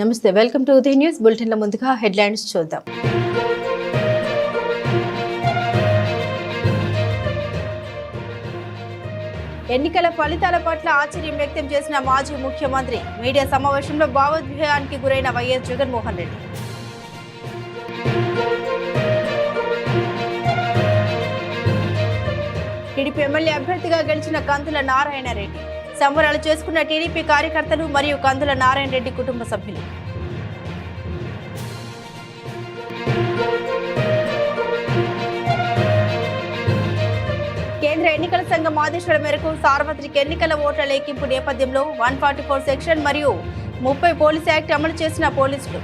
నమస్తే welcome to Uday news. బులెటిన్ల ముందుగా హెడ్లైన్స్ చూద్దాం. ఎన్నికల ఫలితాల పట్ల ఆశ్చర్యం వ్యక్తం చేసిన మాజీ ముఖ్యమంత్రి మీడియా సమావేశంలో భావోద్వేగానికి గురైన Y S Jaganmohan Reddy. TDP MLA అభ్యర్థిగా గెలిచిన కంతుల నారాయణ రెడ్డి. సంబరాలు చేసుకున్న టీడీపీ కార్యకర్తలు మరియు కందుల నారాయణ రెడ్డి కుటుంబ సభ్యులు. కేంద్ర ఎన్నికల సంఘం ఆదేశాల మేరకు సార్వత్రిక ఎన్నికల ఓట్ల లెక్కింపు నేపథ్యంలో వన్ ఫార్టీ ఫోర్ సెక్షన్ మరియు ముప్పై పోలీస్ యాక్ట్ అమలు చేసిన పోలీసులు.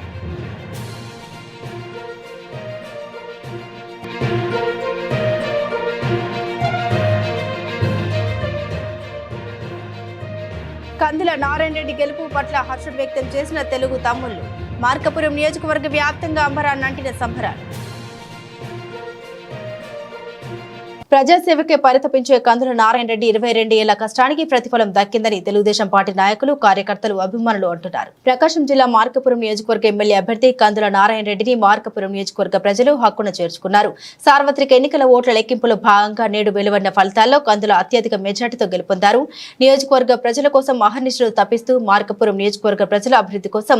కందుల నారాయణ రెడ్డి గెలుపు పట్ల హర్షం వ్యక్తం చేసిన తెలుగు తమ్ముళ్ళు. మార్కపురం నియోజకవర్గ వ్యాప్తంగా అంబరాన్ని అంటిన సంబరాలు. ప్రజాసేవకే పరితపించే కందుల నారాయణ రెడ్డి ఇరవై రెండు ఏళ్ళ కష్టానికి ప్రతిఫలం దక్కిందని తెలుగుదేశం పార్టీ నాయకులు కార్యకర్తలు అభిమానులు అంటున్నారు. ప్రకాశం జిల్లా మార్కపురం నియోజకవర్గ ఎమ్మెల్యే అభ్యర్థి కందుల నారాయణ రెడ్డిని మార్కపురం నియోజకవర్గ ప్రజలు హక్కున చేర్చుకున్నారు. సార్వత్రిక ఎన్నికల ఓట్ల లెక్కింపులో భాగంగా నేడు వెలువడిన ఫలితాల్లో కందుల అత్యధిక మెజార్టీతో గెలుపొందారు. నియోజకవర్గ ప్రజల కోసం అహర్నిశలు తప్పిస్తూ మార్కపురం నియోజకవర్గ ప్రజల అభివృద్ధి కోసం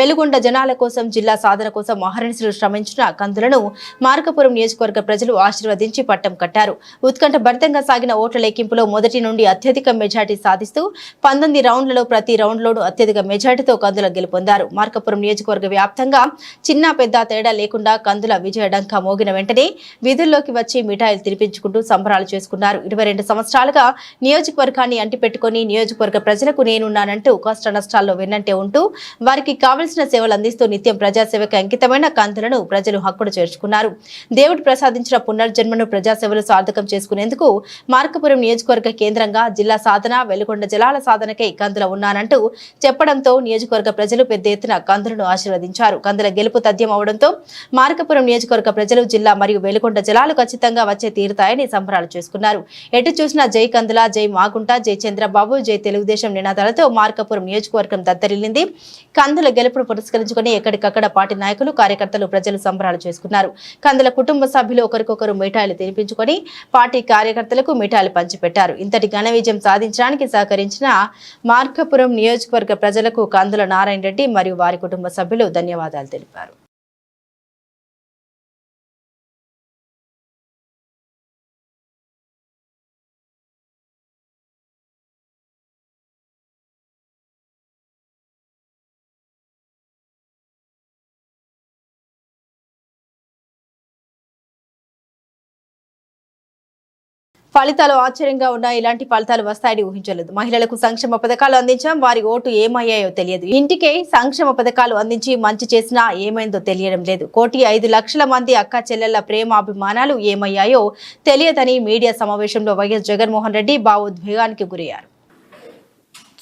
వెలుగొండ జనాల కోసం జిల్లా సాధన కోసం అహర్నిశలు శ్రమించిన కందులను మార్కపురం నియోజకవర్గ ప్రజలు ఆశీర్వదించి పట్టం కట్టారు. ఉత్కంఠ భరితంగా సాగిన ఓట్ల లెక్కింపులో మొదటి నుండి అత్యధిక మెజార్టీ సాధిస్తూ పంతొమ్మిది రౌండ్లలో ప్రతి రౌండ్లోనూ అత్యధిక మెజార్టీతో కందుల గెలుపొందారు. మార్కపురం నియోజకవర్గ వ్యాప్తంగా చిన్న పెద్ద తేడా లేకుండా కందుల విజయ డంకా మోగిన వెంటనే విధుల్లోకి వచ్చి మిఠాయిలు తినిపించుకుంటూ సంబరాలు చేసుకున్నారు. ఇరవై రెండు సంవత్సరాలుగా నియోజకవర్గాన్ని అంటిపెట్టుకుని నియోజకవర్గ ప్రజలకు నేనున్నానంటూ కష్ట నష్టాల్లో వెన్నంటే ఉంటూ వారికి కావలసిన సేవలు అందిస్తూ నిత్యం ప్రజాసేవకు అంకితమైన కందులను ప్రజలు హక్కుడు చేర్చుకున్నారు. దేవుడు ప్రసాదించిన పునర్జన్మను ప్రజాసేవలు సార్థకం చేసుకునేందుకు మార్కపురం నియోజకవర్గ కేంద్రంగా జిల్లా సాధన వెలుగొండ జలాల సాధనకై కందుల ఉన్నానంటూ చెప్పడంతో నియోజకవర్గ ప్రజలు పెద్ద ఎత్తున కందులను ఆశీర్వదించారు. కందుల గెలుపు తథ్యం అవడంతో మార్కపురం నియోజకవర్గ ప్రజలు జిల్లా మరియు వెలుగొండ జలాలు ఖచ్చితంగా వచ్చే తీరుతాయని సంబరాలు చేసుకున్నారు. ఎటు చూసినా జై కందుల జై మాగుంట జై చంద్రబాబు జై తెలుగుదేశం నినాదాలతో మార్కపురం నియోజకవర్గం దత్తరిల్లింది కందుల గెలుపును పురస్కరించుకుని ఎక్కడికక్కడ పార్టీ నాయకులు కార్యకర్తలు ప్రజలు సంబరాలు చేసుకున్నారు. కందుల కుటుంబ సభ్యులు ఒకరికొకరు మిఠాయిలు తినిపించుకొని పార్టీ కార్యకర్తలకు మిఠాలు పంచిపెట్టారు. ఇంతటి ఘన విజయం సాధించడానికి సహకరించిన మార్కపురం నియోజకవర్గ ప్రజలకు కందుల నారాయణ రెడ్డి మరియు వారి కుటుంబ సభ్యులు ధన్యవాదాలు తెలిపారు. ఫలితాలు ఆశ్చర్యంగా ఉన్నాయి. ఇలాంటి ఫలితాలు వస్తాయని ఊహించలేదు. మహిళలకు సంక్షేమ పథకాలు అందించాం. వారి ఓటు ఏమయ్యాయో తెలియదు. ఇంటికే సంక్షేమ పథకాలు అందించి మంచి చేసినా ఏమైందో తెలియడం లేదు. కోటి ఐదు లక్షల మంది అక్క చెల్లెళ్ళ ప్రేమాభిమానాలు ఏమయ్యాయో తెలియదని మీడియా సమావేశంలో వైఎస్ జగన్మోహన్ రెడ్డి భావోద్వేగానికి గురయ్యారు.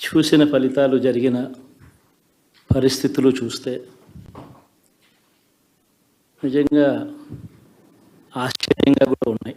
చూసిన ఫలితాలు జరిగిన పరిస్థితులు చూస్తే నిజంగా ఆశ్చర్యంగా కూడా ఉన్నాయి.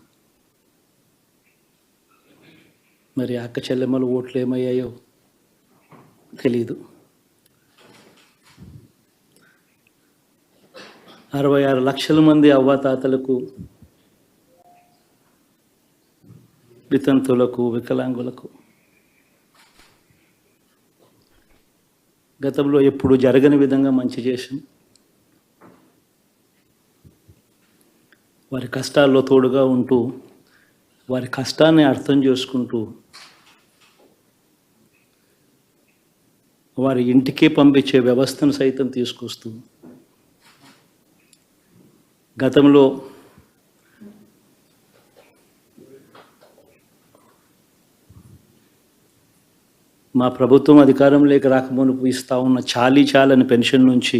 మరి అక్క చెల్లెమ్మల ఓట్లు ఏమయ్యాయో తెలీదు. అరవై ఆరు లక్షల మంది అవ్వాతాతలకు వితంతులకు వికలాంగులకు గతంలో ఎప్పుడు జరగని విధంగా మంచి చేసాం వారి కష్టాల్లో తోడుగా ఉంటూ వారి కష్టాన్ని అర్థం చేసుకుంటూ వారి ఇంటికే పంపించే వ్యవస్థను సైతం తీసుకొస్తూ గతంలో మా ప్రభుత్వం అధికారంలోకి రాకమునుపు ఇస్తా ఉన్న చాలీ చాలని పెన్షన్ నుంచి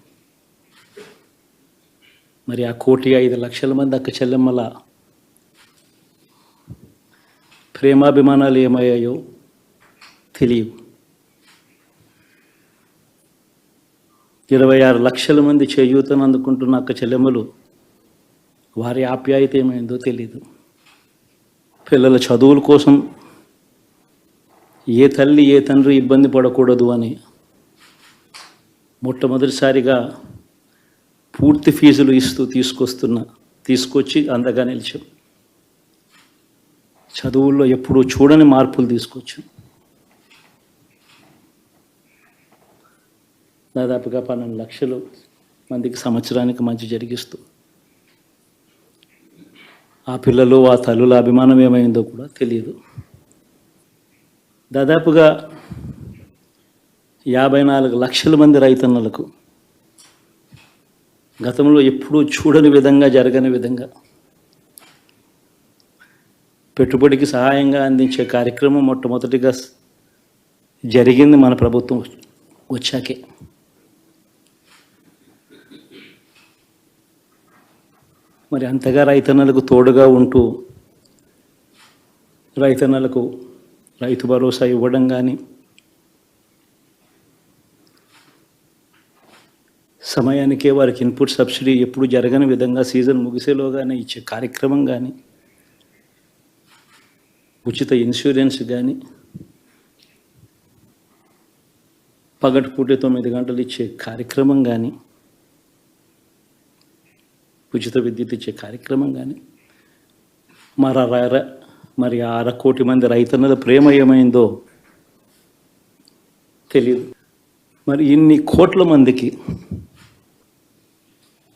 మరి ఆ కోటి ఐదు లక్షల మంది అక్క చెల్లెమ్మల ప్రేమాభిమానాలు ఏమయ్యాయో తెలియవు. ఇరవై ఆరు లక్షల మంది చేయూతను అందుకుంటున్న అక్క చెల్లెమ్మలు వారి ఆప్యాయత ఏమైందో తెలియదు పిల్లల చదువుల కోసం ఏ తల్లి ఏ తండ్రి ఇబ్బంది పడకూడదు అని మొట్టమొదటిసారిగా పూర్తి ఫీజులు ఇస్తూ తీసుకొస్తున్న తీసుకొచ్చి అందగా నిలిచాం. చదువుల్లో ఎప్పుడూ చూడని మార్పులు తీసుకొచ్చాం. దాదాపుగా పన్నెండు లక్షలు మందికి సంవత్సరానికి మంచి జరిగిస్తూ ఆ పిల్లలు ఆ తల్లుల అభిమానం ఏమైందో కూడా తెలియదు. దాదాపుగా యాభై నాలుగు లక్షల మంది రైతన్నలకు గతంలో ఎప్పుడూ చూడని విధంగా జరగని విధంగా పెట్టుబడికి సహాయంగా అందించే కార్యక్రమం మొట్టమొదటిగా జరిగింది మన ప్రభుత్వం వచ్చాకే. మరి అంతగా రైతన్నలకు తోడుగా ఉంటూ రైతన్నలకు రైతు భరోసా ఇవ్వడం కానీ సమయానికే వారికి ఇన్పుట్ సబ్సిడీ ఎప్పుడు జరగని విధంగా సీజన్ ముగిసేలోగానే ఇచ్చే కార్యక్రమం కానీ ఉచిత ఇన్సూరెన్స్ కానీ పగటిపూట తొమ్మిది గంటలు ఇచ్చే కార్యక్రమం కానీ ఉచిత విద్యుత్ ఇచ్చే కార్యక్రమం కానీ మరి ర- మరి అర కోటి మంది రైతన్నల ప్రేమ ఏమైందో తెలియదు మరి ఇన్ని కోట్ల మందికి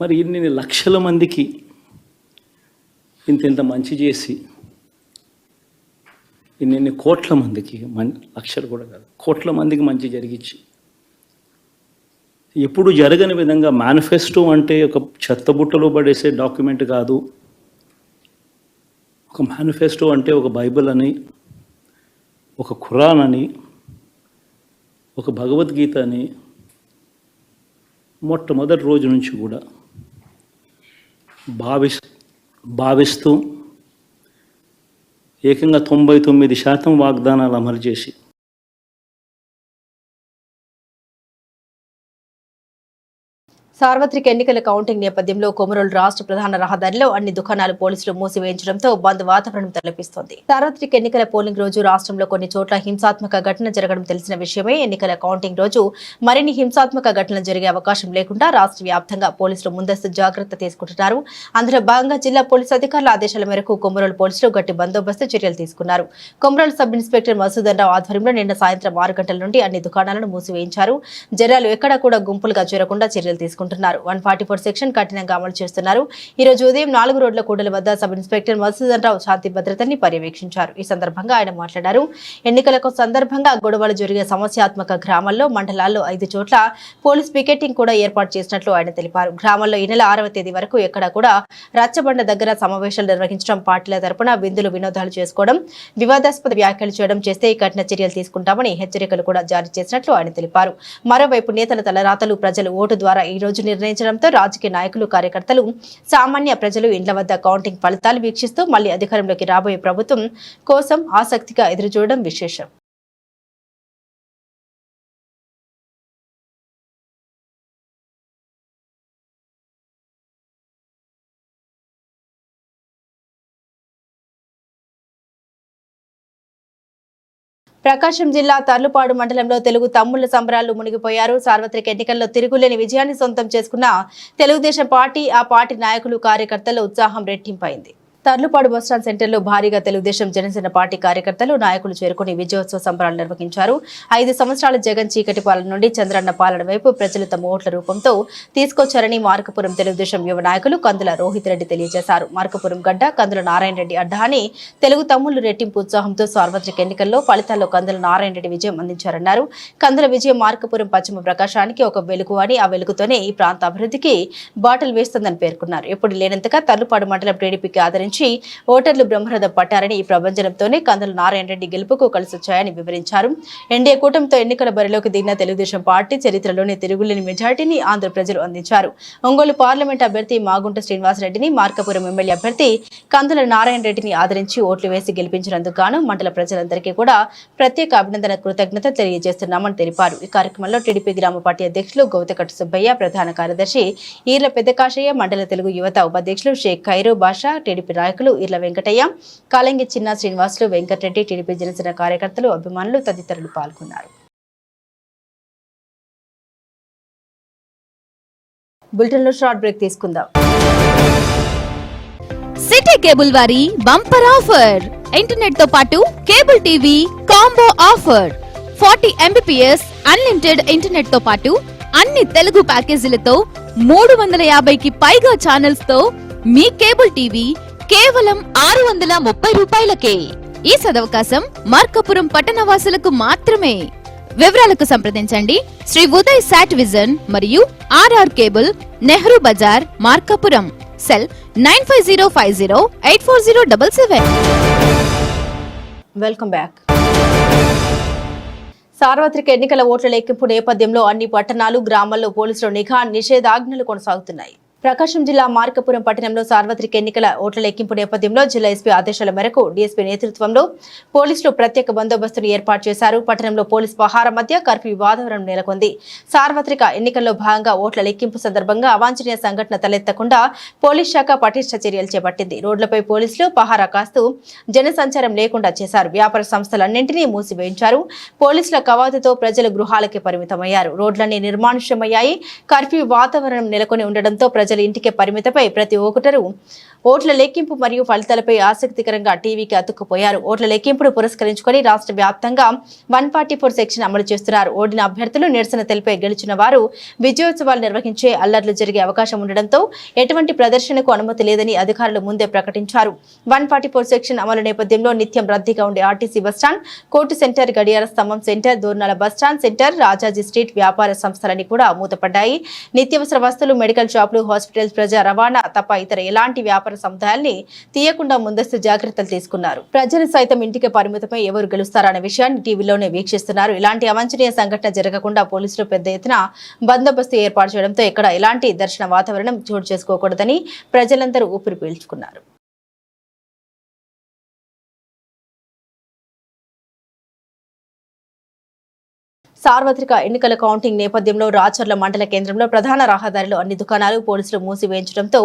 మరి ఇన్ని లక్షల మందికి ఇంత ఇంత మంచి చేసి ఇన్ని కోట్ల మందికి మన్ లక్షలు కూడా కాదు కోట్ల మందికి మంచి జరిగించి ఎప్పుడు జరగని విధంగా మేనిఫెస్టో అంటే ఒక చెత్తబుట్టలో పడేసే డాక్యుమెంట్ కాదు. ఒక మేనిఫెస్టో అంటే ఒక బైబిల్ అని ఒక ఖురాన్ అని ఒక భగవద్గీత అని మొట్టమొదటి రోజు నుంచి కూడా భావిస్ భావిస్తూ ఏకంగా తొంభై తొమ్మిది శాతం వాగ్దానాలు అమలు చేసి సార్వత్రిక ఎన్నికల కౌంటింగ్ నేపథ్యంలో కొమరోలు రాష్ట్ర ప్రధాన రహదారిలో అన్ని దుకాణాలు పోలీసులు మూసివేయించడంతో బంద్ వాతావరణం తలపిస్తోంది. సార్వత్రిక ఎన్నికల పోలింగ్ రోజు రాష్ట్రంలో కొన్ని చోట్ల హింసాత్మక ఘటన జరగడం తెలిసిన విషయమే ఎన్నికల కౌంటింగ్ రోజు. మరిన్ని హింసాత్మక ఘటనలు జరిగే అవకాశం లేకుండా రాష్ట్ర వ్యాప్తంగా పోలీసులు ముందస్తు జాగ్రత్త తీసుకుంటున్నారు. అందులో భాగంగా జిల్లా పోలీసు అధికారుల ఆదేశాల మేరకు కొమరోలు పోలీసులు గట్టి బందోబస్తు చర్యలు తీసుకున్నారు. కొమరోలు సబ్ ఇన్స్పెక్టర్ మసూదన్ రావు ఆధ్వర్యంలో నిన్న సాయంత్రం ఆరు గంటల నుండి అన్ని దుకాణాలను మూసివేయించారు. జనాలు ఎక్కడా కూడా గుంపులుగా చేరకుండా చర్యలు తీసుకుంటున్నారు వన్ ఫార్టీ ఫోర్ సెక్షన్ కఠినంగా అమలు చేస్తున్నారు. ఈ రోజు ఉదయం నాలుగు రోడ్ల కూడలి వద్ద సబ్ ఇన్స్పెక్టర్ మధుసూదన్ రావు శాంతి భద్రతని పర్యవేక్షించారు. ఈ సందర్భంగా ఆయన మాట్లాడారు. ఎన్నికలకు సందర్భంగా గొడవలు జరిగే సమస్యాత్మక గ్రామాల్లో మండలాల్లో ఐదు చోట్ల పోలీస్ పికెటింగ్ కూడా ఏర్పాటు చేసినట్లు ఆయన తెలిపారు. గ్రామాల్లో ఈ నెల ఆరవ తేదీ వరకు ఎక్కడా కూడా రచ్చబండ దగ్గర సమావేశాలు నిర్వహించడం పార్టీల తరపున విందులు వినోదాలు చేసుకోవడం వివాదాస్పద వ్యాఖ్యలు చేయడం చేస్తే కఠిన చర్యలు తీసుకుంటామని హెచ్చరికలు కూడా జారీ చేసినట్లు ఆయన తెలిపారు. మరోవైపు నేతల తలరాతలు ప్రజలు ఓటు ద్వారా ఈ రోజు నిర్ణయించడంతో రాజకీయ నాయకులు కార్యకర్తలు సామాన్య ప్రజలు ఇండ్ల వద్ద కౌంటింగ్ ఫలితాలు వీక్షిస్తూ మళ్ళీ అధికారంలోకి రాబోయే ప్రభుత్వం కోసం ఆసక్తిగా ఎదురుచూడడం విశేషం. ప్రకాశం జిల్లా తర్లుపాడు మండలంలో తెలుగు తమ్ముళ్ళ సంబరాలు మునిగిపోయారు. సార్వత్రిక ఎన్నికల్లో తిరుగులేని విజయాన్ని సొంతం చేసుకున్న తెలుగుదేశం పార్టీ ఆ పార్టీ నాయకులు కార్యకర్తల ఉత్సాహం రెట్టింపైంది. తర్లుపాడు బస్టాండ్ సెంటర్లో భారీగా తెలుగుదేశం జనసేన పార్టీ కార్యకర్తలు నాయకులు చేరుకుని విజయోత్సవ సంబరాలు నిర్వహించారు. ఐదు సంవత్సరాల జగన్ చీకటి పాలన నుండి చంద్రన్న పాలన వైపు ప్రజలు తమ ఓట్ల రూపంతో తీసుకొచ్చారని మార్కపురం తెలుగుదేశం యువ నాయకులు కందుల రోహిత్ రెడ్డి తెలియజేశారు. మార్కపురం గడ్డ కందుల నారాయణ రెడ్డి అడ్డా అని తెలుగు తమ్ముళ్ళు రెట్టింపు ఉత్సాహంతో సార్వత్రిక ఎన్నికల్లో ఫలితాల్లో కందుల నారాయణ రెడ్డి విజయం అందించారన్నారు. కందుల విజయం మార్కపురం పశ్చిమ ప్రకాశానికి ఒక వెలుగు అని ఆ వెలుగుతోనే ఈ ప్రాంత అభివృద్ధికి బాటలు వేస్తుందని పేర్కొన్నారు. ఎప్పుడు లేనంతగా తర్లుపాడు మండలం టీడీపీకి ఆదరించి ఓటర్లు బ్రహ్మరథం పట్టారని ఈ ప్రభంజనంతోనే కందుల నారాయణ రెడ్డి గెలుపుకు కలిసొచ్చాయని వివరించారు. ఎన్డీఏ కూటమితో ఎన్నికల బరిలోకి దిగిన తెలుగుదేశం పార్టీ చరిత్రలోని తిరుగులేని మెజార్టీని ఆంధ్ర ప్రజలు అందించారు. ఒంగోలు పార్లమెంట్ అభ్యర్థి మాగుంట శ్రీనివాసరెడ్డిని మార్కపురం ఎమ్మెల్యే అభ్యర్థి కందుల నారాయణ రెడ్డిని ఆదరించి ఓట్లు వేసి గెలిపించినందుకు గాను మండల ప్రజలందరికీ కూడా ప్రత్యేక అభినందన కృతజ్ఞత తెలియజేస్తున్నామని తెలిపారు. ఈ కార్యక్రమంలో టీడీపీ గ్రామ పార్టీ అధ్యక్షులు గౌతకట్టు సుబ్బయ్య ప్రధాన కార్యదర్శి ఈర్ల పెద్దకాశయ్య మండల తెలుగు యువత ఉపాధ్యక్షులు షేక్ ఖైరు బాషా టీడీపీ నాయకులు ఇర్ల వెంకటయ్య కాలంగి చిన్న శ్రీనివాసులు వెంకటరెడ్డి టీడీపీ జనసేన కార్యకర్తలు అభిమానులు తదితరులు పాల్గొన్నారు. బులెటిన్లో షార్ట్ బ్రేక్ తీసుకుందాం. సిటీ కేబుల్ వారి బంపర్ ఆఫర్. ఇంటర్నెట్తో పాటు cable TV combo offer. Forty MBPS unlimited ఇంటర్నెట్తో పాటు అన్ని తెలుగు ప్యాకేజీలతో మూడు వందల యాభైకి పైగా ఛానల్స్తో మీ కేబుల్ టీవీ కేవలం ఆరు వందల ముప్పై రూపాయలకే. ఈ సదవకాశం మార్కపురం పట్టణవాసులకు మాత్రమే. వివరాలకు సంప్రదించండి. శ్రీ ఉదయ్ శాట్ విజన్ మరియు RR cable Nehru Bazar Markapuram. Cell nine five zero five zero eight four zero double seven. Welcome back. సార్వత్రిక ఎన్నికల ఓట్ల లెక్కింపు నేపథ్యంలో అన్ని పట్టణాలు గ్రామాల్లో పోలీసులు నిఘా నిషేధాజ్ఞలు కొనసాగుతున్నాయి. ప్రకాశం జిల్లా మార్కపురం పట్టణంలో సార్వత్రిక ఎన్నికల ఓట్ల లెక్కింపు నేపథ్యంలో జిల్లా ఎస్పీ ఆదేశాల మేరకు డీఎస్పీ నేతృత్వంలో పోలీసులు ప్రత్యేక బందోబస్తును ఏర్పాటు చేశారు. పట్టణంలో పోలీస్ పహార మధ్య కర్ఫ్యూ వాతావరణం నెలకొంది. సార్వత్రిక ఎన్నికల్లో భాగంగా ఓట్ల లెక్కింపు సందర్భంగా అవాంఛనీయ సంఘటన తలెత్తకుండా పోలీస్ శాఖ పటిష్ట చర్యలు చేపట్టింది. రోడ్లపై పోలీసులు పహారా కాస్తూ జనసంచారం లేకుండా చేశారు. వ్యాపార సంస్థలన్నింటినీ మూసివేయించారు. పోలీసుల కవాతుతో ప్రజలు గృహాలకే పరిమితమయ్యారు. రోడ్లన్నీ నిర్మానుష్యమయ్యాయి. కర్ఫ్యూ వాతావరణం నెలకొని ఉండడంతో ప్రజలు ఇంటికే పరిమితపై ప్రతి ఒక్కటరు ఓట్ల లెక్కింపు మరియు ఫలితాలపై ఆసక్తికరంగా టీవీకి అతుక్కుపోయారు. ఓట్ల లెక్కింపును పురస్కరించుకొని రాష్ట్ర వ్యాప్తంగా వన్ ఫార్టీ ఫోర్ సెక్షన్ అమలు చేస్తున్నారు. ఓడిన అభ్యర్థులు నిరసన తెలిపే గెలిచిన వారు విజయోత్సవాలు నిర్వహించే అల్లర్లు జరిగే అవకాశం ఉండడంతో ఎటువంటి ప్రదర్శనకు అనుమతి లేదని అధికారులు ముందే ప్రకటించారు. వన్ ఫార్టీ ఫోర్ సెక్షన్ అమలు నేపథ్యంలో నిత్యం రద్దీగా ఉండే ఆర్టీసీ బస్టాండ్ కోర్టు సెంటర్ గడియార స్తంభం centre Doornala bus stand centre Rajaji street వ్యాపార సంస్థలన్నీ కూడా మూతపడ్డాయి. నిత్యావసర వస్తువులు మెడికల్ షాపులు హాస్పిటల్స్ ప్రజా రవాణా తప్ప ఇతర ఎలాంటి వ్యాపార సముదాయాల్ని తీయకుండా ముందస్తు జాగ్రత్తలు తీసుకున్నారు. ప్రజలు సైతం ఇంటికి పరిమితమై ఎవరు గెలుస్తారనే విషయాన్ని టీవీలోనే వీక్షిస్తున్నారు. ఇలాంటి అవాంఛనీయ సంఘటన జరగకుండా పోలీసులు పెద్ద ఎత్తున బందోబస్తు ఏర్పాటు చేయడంతో ఇక్కడ ఎలాంటి దర్శన వాతావరణం చోటు చేసుకోకూడదని ప్రజలందరూ ఊపిరి పీల్చుకున్నారు. సార్వత్రిక ఎన్నికల కౌంటింగ్ నేపథ్యంలో రాచర్ల మండల కేంద్రంలో ప్రధాన రహదారిలో అన్ని దుకాణాలు పోలీసులు మూసివేయించడంతో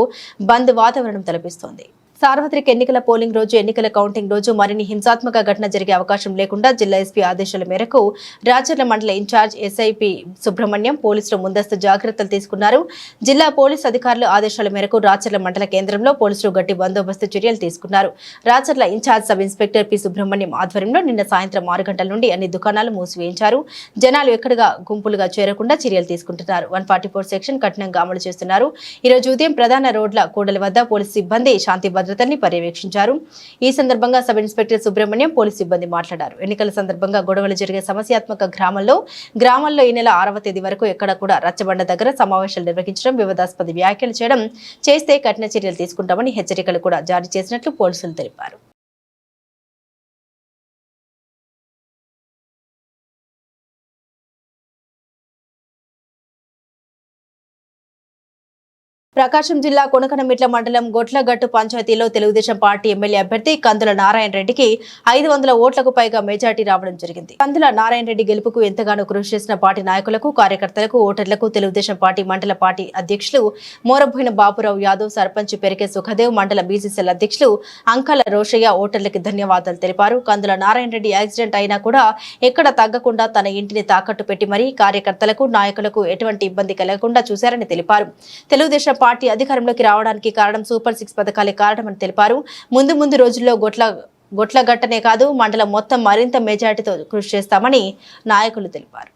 బంద్ వాతావరణం తలపిస్తోంది. సార్వత్రిక ఎన్నికల పోలింగ్ రోజు ఎన్నికల కౌంటింగ్ రోజు మరిన్ని హింసాత్మక ఘటన జరిగే అవకాశం లేకుండా జిల్లా ఎస్పీ ఆదేశాల మేరకు రాచర్ల మండల ఇన్ఛార్జ్ ఎస్ఐపి సుబ్రహ్మణ్యం పోలీసులు ముందస్తు జాగ్రత్తలు తీసుకున్నారు. జిల్లా పోలీసు అధికారుల ఆదేశాల మేరకు రాచర్ల మండల కేంద్రంలో పోలీసులు గట్టి బందోబస్తు చర్యలు తీసుకున్నారు. Racharla incharge sub inspector P Subrahmanyam ఆధ్వర్యంలో నిన్న సాయంత్రం ఆరు గంటల నుండి అన్ని దుకాణాలు మూసివేయించారు. జనాలు ఎక్కడగా గుంపులుగా చేరకుండా చర్యలు తీసుకుంటున్నారు. వన్ ఫార్టీ ఫోర్ సెక్షన్ కఠినంగా అమలు చేస్తున్నారు. ఈ రోజు ఉదయం ప్రధాన రోడ్ల కూడలి వద్ద పోలీసు సిబ్బంది శాంతి భద్రతని పర్యవేక్షించారు. ఈ సందర్భంగా సబ్ ఇన్స్పెక్టర్ సుబ్రహ్మణ్యం పోలీస్ సిబ్బంది మాట్లాడారు. ఎన్నికల సందర్భంగా గొడవలు జరిగే సమస్యాత్మక గ్రామంలో గ్రామంలో ఈ నెల ఆరవ తేదీ వరకు ఎక్కడ కూడా రచ్చబండ దగ్గర సమావేశాలు నిర్వహించడం వివాదాస్పద వ్యాఖ్యలు చేయడం చేస్తే కఠిన చర్యలు తీసుకుంటామని హెచ్చరికలు కూడా జారీ చేసినట్లు పోలీసులు తెలిపారు. ప్రకాశం జిల్లా కొనకనమిట్ల మండలం గొట్లగట్టు పంచాయతీలో తెలుగుదేశం పార్టీ ఎమ్మెల్యే అభ్యర్థి కందుల నారాయణ రెడ్డికి ఐదు వందల ఓట్లకు పైగా మెజార్టీ రావడం జరిగింది. కందుల నారాయణ రెడ్డి గెలుపుకు ఎంతగానో కృషి చేసిన పార్టీ నాయకులకు కార్యకర్తలకు ఓటర్లకు తెలుగుదేశం పార్టీ మండల పార్టీ అధ్యక్షులు మోరబోయిన బాబురావు యాదవ్ సర్పంచ్ పెరికే సుఖదేవ్ మండల బీసీసీల అధ్యక్షులు అంకల రోషయ్య ఓటర్లకి ధన్యవాదాలు తెలిపారు. కందుల నారాయణ రెడ్డి యాక్సిడెంట్ అయినా కూడా ఎక్కడ తగ్గకుండా తన ఇంటిని తాకట్టు పెట్టి మరీ కార్యకర్తలకు నాయకులకు ఎటువంటి ఇబ్బంది కలగకుండా చూశారని తెలిపారు. తెలుగుదేశం పార్టీ అధికారంలోకి రావడానికి కారణం సూపర్ సిక్స్ పథకాలే కారణమని తెలిపారు. ముందు ముందు రోజుల్లో గొట్ల గొట్లగట్టనే కాదు మండలం మొత్తం మరింత మెజార్టీతో కృషి చేస్తామని నాయకులు తెలిపారు.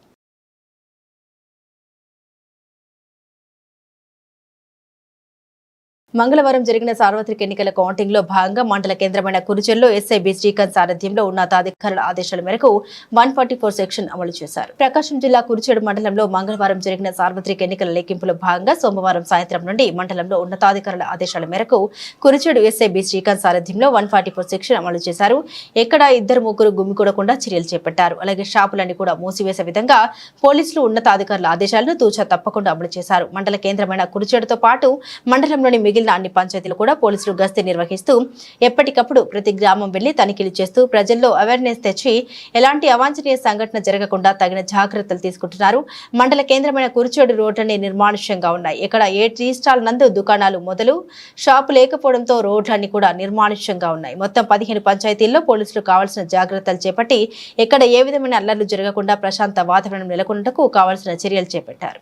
మంగళవారం జరిగిన సార్వత్రిక ఎన్నికల కౌంటింగ్లో భాగంగా మండల కేంద్రమైన కురుచెల్లో ఎస్ఐబి శ్రీకాంత్ సారథ్యంలో ఉన్నతాధికారుల ఆదేశాల మేరకు వన్ ఫార్టీ ఫోర్ సెక్షన్ అమలు చేశారు. ప్రకాశం జిల్లా కురుచేడు మండలంలో మంగళవారం జరిగిన సార్వత్రిక ఎన్నికల లెక్కింపులో భాగంగా సోమవారం సాయంత్రం నుండి మండలంలో ఉన్నతాధికారుల ఆదేశాల మేరకు కురుచేడు ఎస్ఐబి శ్రీకాంత్ సారథ్యంలో వన్ ఫార్టీ ఫోర్ సెక్షన్ అమలు చేశారు. ఎక్కడ ఇద్దరు ముగ్గురు గుమ్మికూడకుండా చర్యలు చేపట్టారు. అలాగే షాపులన్నీ కూడా మూసివేసే విధంగా పోలీసులు ఉన్నతాధికారుల ఆదేశాలను తూచా తప్పకుండా అమలు చేశారు. మండల కేంద్రమైన కురుచేడుతో పాటు మండలంలోని మిగిలిన అన్ని పంచాయతీలు కూడా పోలీసులు గస్తీ నిర్వహిస్తూ ఎప్పటికప్పుడు ప్రతి గ్రామం వెళ్ళి తనిఖీలు చేస్తూ ప్రజల్లో అవేర్నెస్ తెచ్చి ఎలాంటి అవాంఛనీయ సంఘటన జరగకుండా తగిన జాగ్రత్తలు తీసుకుంటున్నారు. మండల కేంద్రమైన కురుచేడు రోడ్లన్నీ నిర్మానుష్యంగా ఉన్నాయి. ఇక్కడ ఏ టీ స్టాల్ నందు దుకాణాలు మొదలు షాపు లేకపోవడంతో రోడ్లన్నీ కూడా నిర్మానుష్యంగా ఉన్నాయి. మొత్తం పదిహేను పంచాయతీల్లో పోలీసులు కావాల్సిన జాగ్రత్తలు చేపట్టి ఎక్కడ ఏ విధమైన అల్లర్లు జరగకుండా ప్రశాంత వాతావరణం నెలకొన్నటకు కావాల్సిన చర్యలు చేపట్టారు.